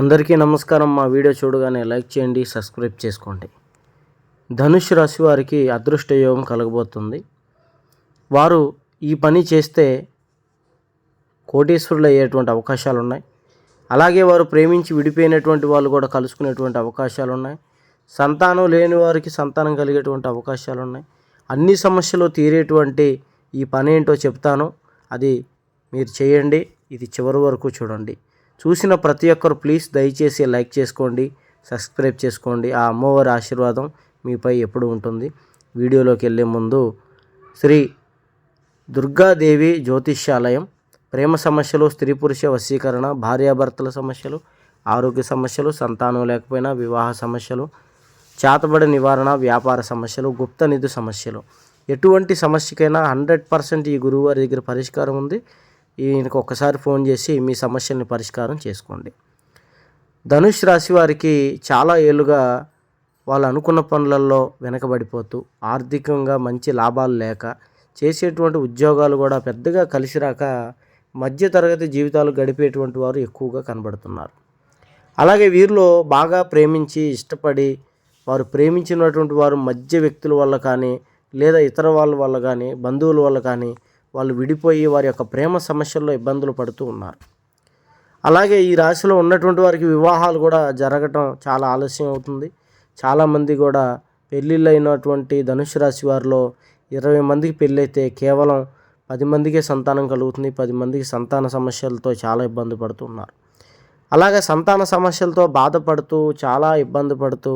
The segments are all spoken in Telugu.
అందరికీ నమస్కారం. మా వీడియో చూడగానే లైక్ చేయండి సబ్స్క్రైబ్ చేసుకోండి. ధనుష్ రాశి వారికి అదృష్ట యోగం కలగబోతుంది. వారు ఈ పని చేస్తే కోటీశ్వరులు అయ్యేటువంటి అవకాశాలు ఉన్నాయి. అలాగే వారు ప్రేమించి విడిపోయినటువంటి వాళ్ళు కూడా కలుసుకునేటువంటి అవకాశాలు ఉన్నాయి. సంతానం లేని వారికి సంతానం కలిగేటువంటి అవకాశాలు ఉన్నాయి. అన్ని సమస్యలు తీరేటువంటి ఈ పని ఏంటో చెప్తాను. అది మీరు చేయండి. ఇది చివరి వరకు చూడండి. చూసిన ప్రతి ఒక్కరు ప్లీజ్ దయచేసి లైక్ చేసుకోండి సబ్స్క్రైబ్ చేసుకోండి. ఆ అమ్మవారి ఆశీర్వాదం మీపై ఎప్పుడు ఉంటుంది. వీడియోలోకి వెళ్ళే ముందు శ్రీ దుర్గాదేవి జ్యోతిష్యాలయం ప్రేమ సమస్యలు స్త్రీ పురుష వశీకరణ భార్యాభర్తల సమస్యలు ఆరోగ్య సమస్యలు సంతానం లేకపోయినా వివాహ సమస్యలు చేతబడి నివారణ వ్యాపార సమస్యలు గుప్త నిధి సమస్యలు. ఎటువంటి సమస్యకైనా హండ్రెడ్ పర్సెంట్ ఈ గురువుగారి దగ్గర పరిష్కారం ఉంది. ఈయనకు ఒక్కసారి ఫోన్ చేసి మీ సమస్యల్ని పరిష్కారం చేసుకోండి. ధనుష్ రాశి వారికి చాలా ఏళ్ళుగా వాళ్ళు అనుకున్న పనులలో వెనకబడిపోతూ ఆర్థికంగా మంచి లాభాలు లేక చేసేటువంటి ఉద్యోగాలు కూడా పెద్దగా కలిసి రాక మధ్యతరగతి జీవితాలు గడిపేటువంటి వారు ఎక్కువగా కనబడుతున్నారు. అలాగే వీరిలో బాగా ప్రేమించి ఇష్టపడి వారు ప్రేమించినటువంటి వారు మధ్య వ్యక్తుల వల్ల కానీ లేదా ఇతర వాళ్ళ వల్ల కానీ బంధువుల వల్ల కానీ వాళ్ళు విడిపోయి వారి యొక్క ప్రేమ సమస్యల్లో ఇబ్బందులు పడుతూ ఉన్నారు. అలాగే ఈ రాశిలో ఉన్నటువంటి వారికి వివాహాలు కూడా జరగటం చాలా ఆలస్యం అవుతుంది. చాలామంది కూడా పెళ్ళిళ్ళు అయినటువంటి ధనుసు రాశి వారిలో ఇరవై మందికి పెళ్ళైతే కేవలం పది మందికే సంతానం కలుగుతుంది. పది మందికి సంతాన సమస్యలతో చాలా ఇబ్బంది పడుతున్నారు అలాగే సంతాన సమస్యలతో బాధపడుతూ చాలా ఇబ్బంది పడుతూ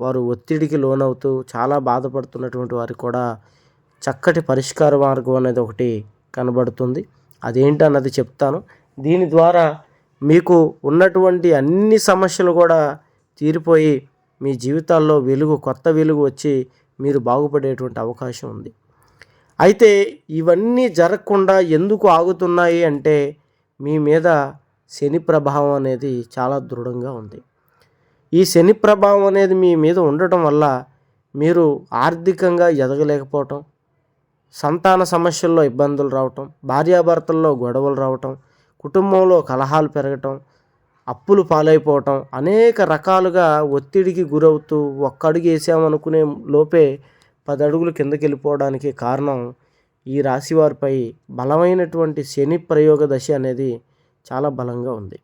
వారు ఒత్తిడికి లోనవుతూ చాలా బాధపడుతున్నటువంటి వారికి కూడా చక్కటి పరిష్కార మార్గం అనేది ఒకటి కనబడుతుంది. అదేంటి అన్నది చెప్తాను. దీని ద్వారా మీకు ఉన్నటువంటి అన్ని సమస్యలు కూడా తీరిపోయి మీ జీవితాల్లో వెలుగు కొత్త వెలుగు వచ్చి మీరు బాగుపడేటువంటి అవకాశం ఉంది. అయితే ఇవన్నీ జరగకుండా ఎందుకు ఆగుతున్నాయి అంటే మీ మీద శని ప్రభావం అనేది చాలా దృఢంగా ఉంది. ఈ శని ప్రభావం అనేది మీ మీద ఉండటం వల్ల మీరు ఆర్థికంగా ఎదగలేకపోవటం సంతాన సమస్యల్లో ఇబ్బందులు రావటం భార్యాభర్తల్లో గొడవలు రావటం కుటుంబంలో కలహాలు పెరగటం అప్పులు పాలైపోవటం అనేక రకాలుగా ఒత్తిడికి గురవుతూ ఒక్క అడుగు వేసామనుకునే లోపే పది అడుగులు కిందకి వెళ్ళిపోవడానికి కారణం ఈ రాశి వారిపై బలమైనటువంటి శని ప్రయోగ దశ అనేది చాలా బలంగా ఉంది.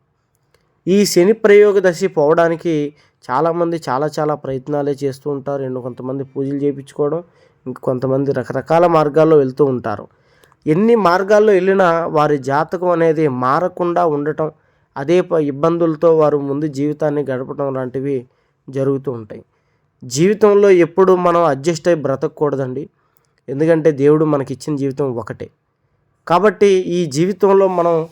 ఈ శని ప్రయోగ దశ పోవడానికి చాలామంది చాలా చాలా ప్రయత్నాలే చేస్తూ ఉంటారు. ఎన్నో కొంతమంది పూజలు చేయించుకోవడం ఇంకొంతమంది రకరకాల మార్గాల్లో వెళ్తూ ఉంటారు. ఎన్ని మార్గాల్లో వెళ్ళినా వారి జాతకం అనేది మారకుండా ఉండటం అదే ప- ఇబ్బందులతో వారు ముందు జీవితాన్ని గడపడం లాంటివి జరుగుతూ ఉంటాయి. జీవితంలో ఎప్పుడు మనం అడ్జస్ట్ అయి బ్రతకూడదండి. ఎందుకంటే దేవుడు మనకి ఇచ్చిన జీవితం ఒకటే. కాబట్టి ఈ జీవితంలో మనం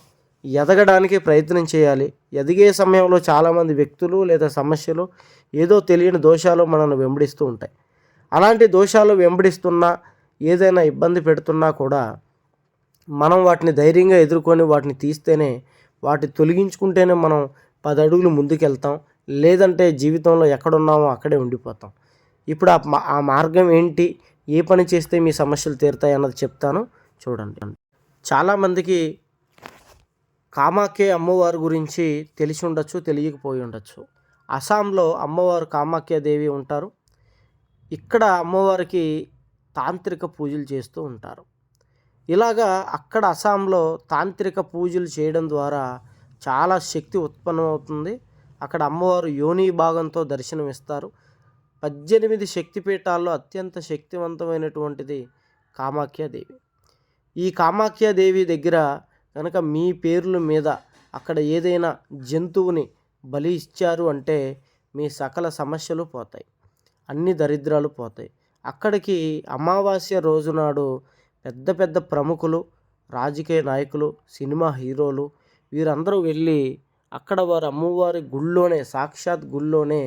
ఎదగడానికి ప్రయత్నం చేయాలి. ఎదిగే సమయంలో చాలామంది వ్యక్తులు లేదా సమస్యలు ఏదో తెలియని దోషాలు మనల్ని వెంబడిస్తూ ఉంటాయి. అలాంటి దోషాలు వెంబడిస్తున్నా ఏదైనా ఇబ్బంది పెడుతున్నా కూడా మనం వాటిని ధైర్యంగా ఎదుర్కొని వాటిని తీస్తేనే వాటి తొలగించుకుంటేనే మనం పది అడుగులు ముందుకెళ్తాం. లేదంటే జీవితంలో ఎక్కడున్నామో అక్కడే ఉండిపోతాం. ఇప్పుడు ఆ మా- ఆ మార్గం ఏంటి? ఏ పని చేస్తే మీ సమస్యలు తీరుతాయి అన్నది చెప్తాను. చూడండి. చాలామందికి కామాఖ్య అమ్మవారి గురించి తెలిసి ఉండొచ్చు తెలియకపోయి ఉండొచ్చు. అస్సాంలో అమ్మవారు కామాఖ్య దేవి ఉంటారు. ఇక్కడ అమ్మవారికి తాంత్రిక పూజలు చేస్తూ ఉంటారు. ఇలాగా అక్కడ అస్సాంలో తాంత్రిక పూజలు చేయడం ద్వారా చాలా శక్తి ఉత్పన్నమవుతుంది. అక్కడ అమ్మవారు యోని భాగంతో దర్శనమిస్తారు. పద్దెనిమిది శక్తిపీఠాల్లో అత్యంత శక్తివంతమైనటువంటిది కామాఖ్యాదేవి ఈ కామాఖ్యాదేవి దగ్గర కనుక మీ పేర్ల మీద అక్కడ ఏదైనా జంతువుని బలి ఇచ్చారు అంటే మీ సకల సమస్యలు పోతాయి. అన్ని దరిద్రాలు పోతాయి. అక్కడికి అమావాస్య రోజునాడు పెద్ద పెద్ద ప్రముఖులు రాజకీయ నాయకులు సినిమా హీరోలు వీరందరూ వెళ్ళి అక్కడ వారు అమ్మవారి గుళ్ళోనే సాక్షాత్ గుళ్ళోనే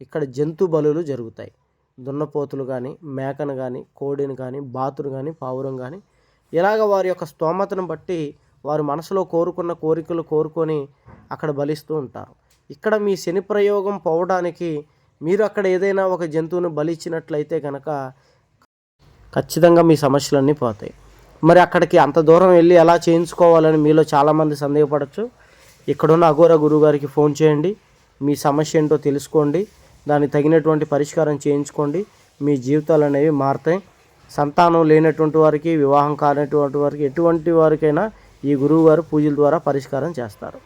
ఇక్కడ జంతు బలులు జరుగుతాయి. దున్నపోతులు కానీ మేకను కానీ కోడిని కానీ బాతును కానీ పావురం కానీ ఇలాగ వారి యొక్క స్తోమతను బట్టి వారు మనసులో కోరుకున్న కోరికలు కోరుకొని అక్కడ బలిస్తూ ఉంటారు. ఇక్కడ మీ శని ప్రయోగం పోవడానికి మీరు అక్కడ ఏదైనా ఒక జంతువును బలిచ్చినట్లయితే కనుక ఖచ్చితంగా మీ సమస్యలన్నీ పోతాయి. మరి అక్కడికి అంత దూరం వెళ్ళి ఎలా చేయించుకోవాలని మీలో చాలామంది సందేహపడచ్చు. ఇక్కడున్న అఘోర గురువు గారికి ఫోన్ చేయండి. మీ సమస్య ఏంటో తెలుసుకోండి. దానికి తగినటువంటి పరిష్కారం చేయించుకోండి. మీ జీవితాలు అనేవి మారుతాయి. సంతానం లేనటువంటి వారికి వివాహం కానటువంటి వారికి ఎటువంటి వారికైనా ఈ గురువు గారు పూజల ద్వారా పరిష్కారం చేస్తారు.